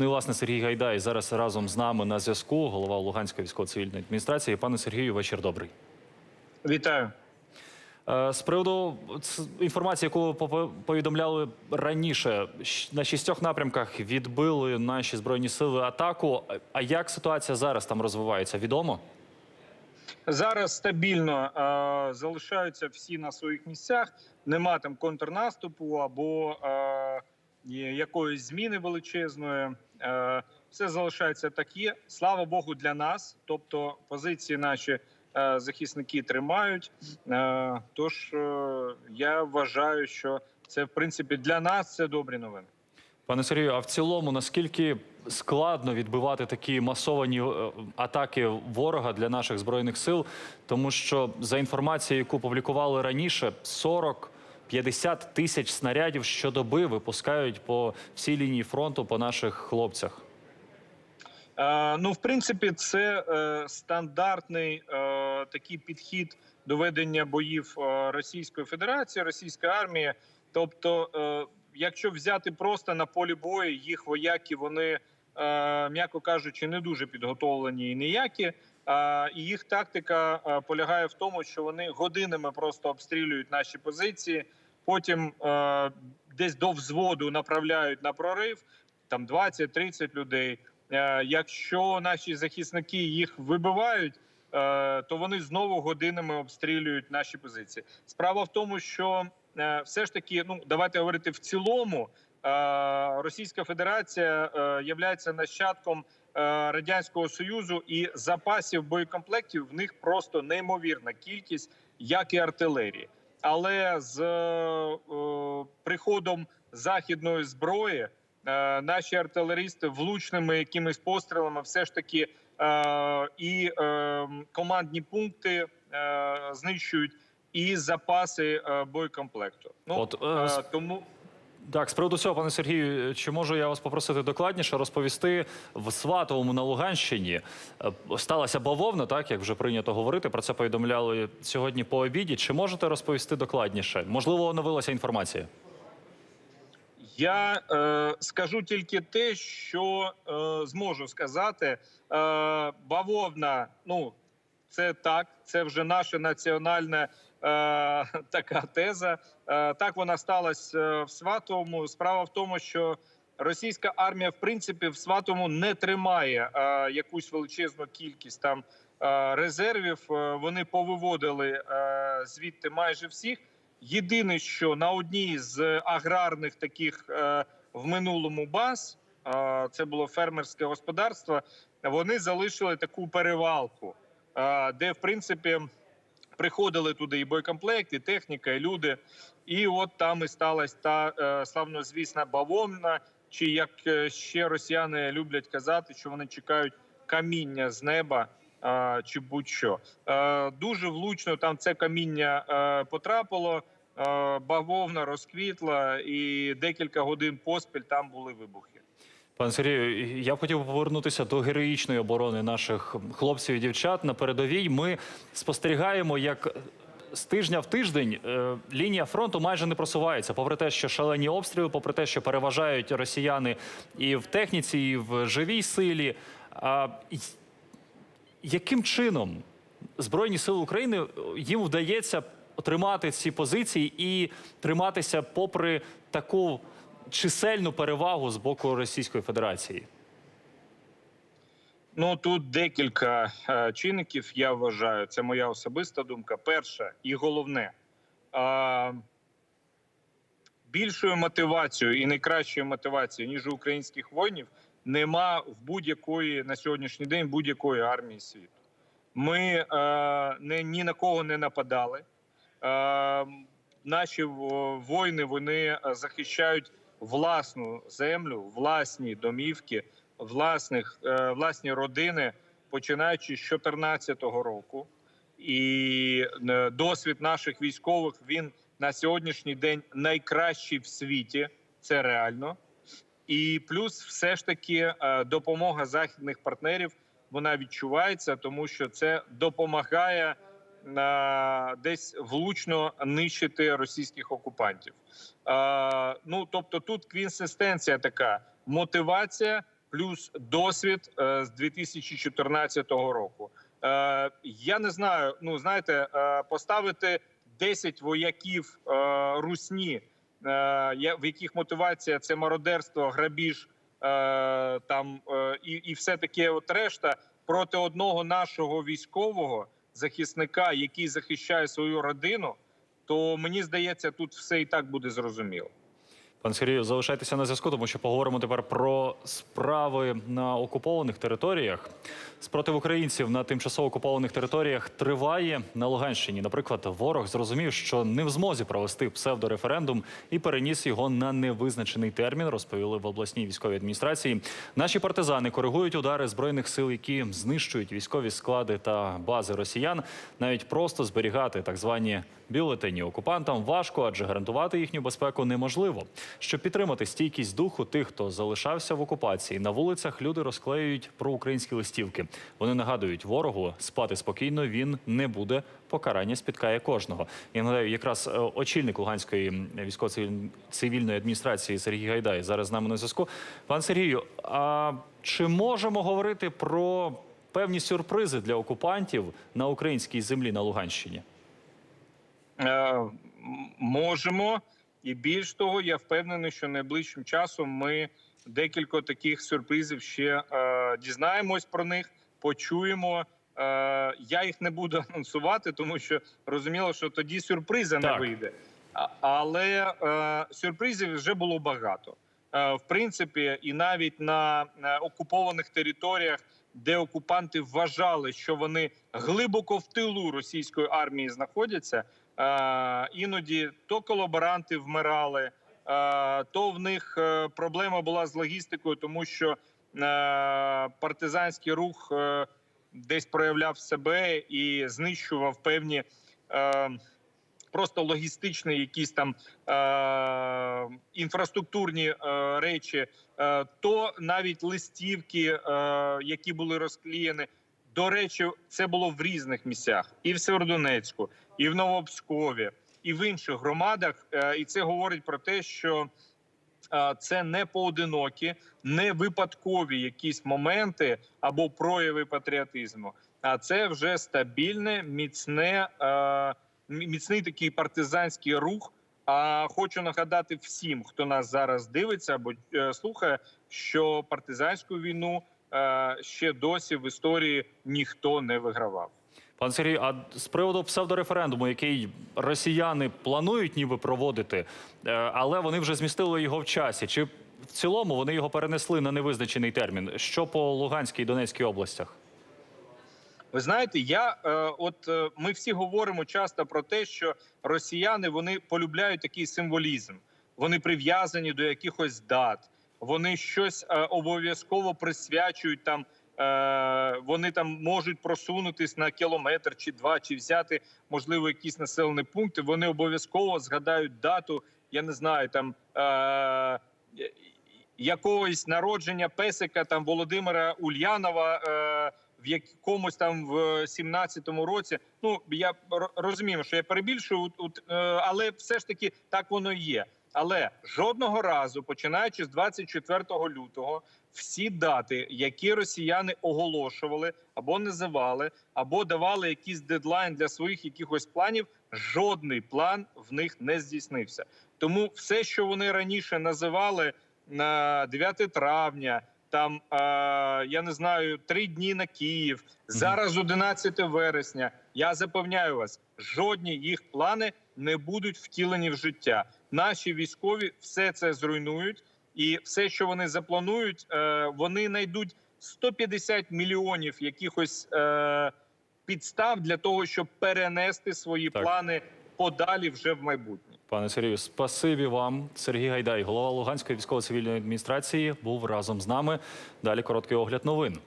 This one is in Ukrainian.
Ну і власне Сергій Гайдай зараз разом з нами на зв'язку, голова Луганської військово-цивільної адміністрації. Пане Сергію, вечір добрий. Вітаю. Е, З приводу інформації, яку ви повідомляли раніше, на шістьох напрямках відбили наші збройні сили атаку. А- як ситуація зараз там розвивається? Відомо? Зараз стабільно е, залишаються всі на своїх місцях. Нема там контрнаступу або е, якоїсь зміни величезної. Е, все залишається так. Слава Богу, для нас. Тобто позиції наші е, захисники тримають. Е, тож я вважаю, що це в принципі для нас це добрі новини. Пане Сергію, а в цілому наскільки складно відбивати такі масовані атаки ворога для наших збройних сил? Тому що за інформацією, яку публікували раніше, 40-50 тисяч снарядів щодоби випускають по всій лінії фронту по наших хлопцях. Е, ну, в принципі, це е, стандартний е, такий підхід до ведення боїв е, Російської Федерації, Російської армії. Тобто, е, якщо взяти просто на полі бою, їх вояки вони, е, м'яко кажучи, не дуже підготовлені і ніякі. І їх тактика полягає в тому, що вони годинами просто обстрілюють наші позиції. Потім десь до взводу направляють на прорив там 20-30 людей. Якщо наші захисники їх вибивають, то вони знову годинами обстрілюють наші позиції. Справа в тому, що е, все ж таки, ну давайте говорити в цілому. Російська Федерація е, являється нащадком радянського союзу, і запасів боєкомплектів в них просто неймовірна кількість, як і артилерії. Але з е, приходом західної зброї е, наші артилерісти влучними якимись пострілами все ж таки е, і е, командні пункти е, знищують, і запаси е, боєкомплекту. Ну От, е, е, тому. Так, з приводу цього, пане Сергію, чи можу я вас попросити докладніше розповісти в Сватовому на Луганщині е, сталася бавовна, так як вже прийнято говорити. Про це повідомляли сьогодні по обіді. Чи можете розповісти докладніше? Можливо, оновилася інформація. Я е, скажу тільки те, що е, зможу сказати. Е, бавовна, ну це так, це вже наша національна е, така теза. Е, так вона сталася е, в Сватовому. Справа в тому, що російська армія, в принципі, в Сватовому не тримає е, якусь величезну кількість там е, резервів. Е, вони повиводили е, звідти майже всіх. Єдине, що на одній з аграрних таких е, в минулому баз, е, це було фермерське господарство. Вони залишили таку перевалку, е, де в принципі приходили туди і боєкомплект, і техніка, і люди. І от там і сталася та е, славнозвісна бавовна, чи як е, ще росіяни люблять казати, що вони чекають каміння з неба. Чи будь-що Е, дуже влучно там це каміння е, потрапило, бавовна розквітла, і декілька годин поспіль там були вибухи. Пане Сергію, я б хотів повернутися до героїчної оборони наших хлопців і дівчат на передовій. Ми спостерігаємо, як з тижня в тиждень е, лінія фронту майже не просувається, попри те, що шалені обстріли, попри те, що переважають росіяни і в техніці, і в живій силі. А яким чином Збройні сили України е, їм вдається тримати ці позиції і триматися попри таку чисельну перевагу з боку Російської Федерації? Ну тут декілька е, чинників. Я вважаю, це моя особиста думка. Перше і головне е, більшою мотивацією і найкращою мотивацією ніж у українських воїнів нема в будь-якої на сьогоднішній день будь-якої армії світу. Ми е, не ні на кого не нападали. Е, наші воїни вони е, захищають власну землю, власні домівки, власних е, власні родини, починаючи з 2014 року. І е, досвід наших військових він на сьогоднішній день найкращий в світі. Це реально. І плюс, все ж таки, е, допомога західних партнерів вона відчувається, тому що це допомагає десь влучно нищити російських окупантів. Ну тобто, тут квінсистенція така мотивація плюс досвід е, з 2014 року. Е, Я не знаю. Ну знаєте, е, поставити 10 вояків русні, в яких мотивація це мародерство, грабіж там і, і все таке от решта проти одного нашого військового захисника, який захищає свою родину, то мені здається, тут все і так буде зрозуміло. Пан Сергію, залишайтеся на зв'язку, тому що поговоримо тепер про справи на окупованих територіях. Спротив українців на тимчасово окупованих територіях триває на Луганщині. Наприклад, ворог зрозумів, що не в змозі провести псевдореферендум і переніс його на невизначений термін. Розповіли в обласній військовій адміністрації. Наші партизани коригують удари збройних сил, які знищують військові склади та бази росіян. Навіть просто зберігати так звані бюлетені окупантам важко, адже гарантувати їхню безпеку неможливо. Щоб підтримати стійкість духу тих, хто залишався в окупації, на вулицях люди розклеюють проукраїнські листівки. Вони нагадують ворогу спати спокійно. Він не буде. Покарання спіткає кожного. Я нагадаю, якраз е, очільник Луганської військово-цивільної адміністрації Сергій Гайдай зараз з нами на зв'язку. Пан Сергію, а чи можемо говорити про певні сюрпризи для окупантів на українській землі на Луганщині? Е, можемо, і більш того, я впевнений, що найближчим часом ми декілька таких сюрпризів ще е, дізнаємось про них, почуємо. Е, я їх не буду анонсувати, тому що розуміло, що тоді сюрприза не Так. вийде. Але е, сюрпризів вже було багато. Е, в принципі, і навіть на, окупованих територіях, де окупанти вважали, що вони глибоко в тилу російської армії знаходяться, іноді то колаборанти вмирали, е, то в них е, проблема була з логістикою, тому що е, партизанський рух е, десь проявляв себе і знищував певні. Е, Просто логістичні якісь там е, інфраструктурні е, речі, е, то навіть листівки, е, які були розклеєні. До речі, це було в різних місцях: і в Северодонецьку, і в Новообскові, і в інших громадах. Е, і це говорить про те, що е, це не поодинокі, не випадкові якісь моменти або прояви патріотизму. А це вже стабільне, міцне, е, міцний такий партизанський рух. А хочу нагадати всім, хто нас зараз дивиться або слухає, що партизанську війну ще досі в історії ніхто не вигравав. Пан Сергій, а з приводу псевдореферендуму, який росіяни планують ніби проводити, е, але вони вже змістили його в часі. Чи в цілому вони його перенесли на невизначений термін? Що по Луганській і Донецькій областях? Ви знаєте, я е, от е, ми всі говоримо часто про те, що росіяни вони полюбляють такий символізм. Вони прив'язані до якихось дат. Вони щось е, обов'язково присвячують там. Е, вони там можуть просунутись на кілометр чи два, чи взяти можливо якісь населені пункти. Вони обов'язково згадають дату. Я не знаю там. Е, якогось народження песика там Володимира Ульянова е, в якомусь там в 17-му році. Ну я розумію, що я перебільшую, е, але все ж таки так воно є. Але жодного разу, починаючи з 24 лютого, всі дати, які росіяни оголошували або називали, або давали якийсь дедлайн для своїх якихось планів, жодний план в них не здійснився. Тому все, що вони раніше називали на 9 травня, там е, я не знаю, три дні на Київ. Зараз 11 вересня. Я запевняю вас, жодні їх плани не будуть втілені в життя. Наші військові все це зруйнують, і все, що вони запланують, е, вони знайдуть 150 мільйонів якихось е, підстав для того, щоб перенести свої Так. плани подалі вже в майбутнє. Пане Сергію, спасибі вам. Сергій Гайдай, голова Луганської військово-цивільної адміністрації, був разом з нами. Далі короткий огляд новин.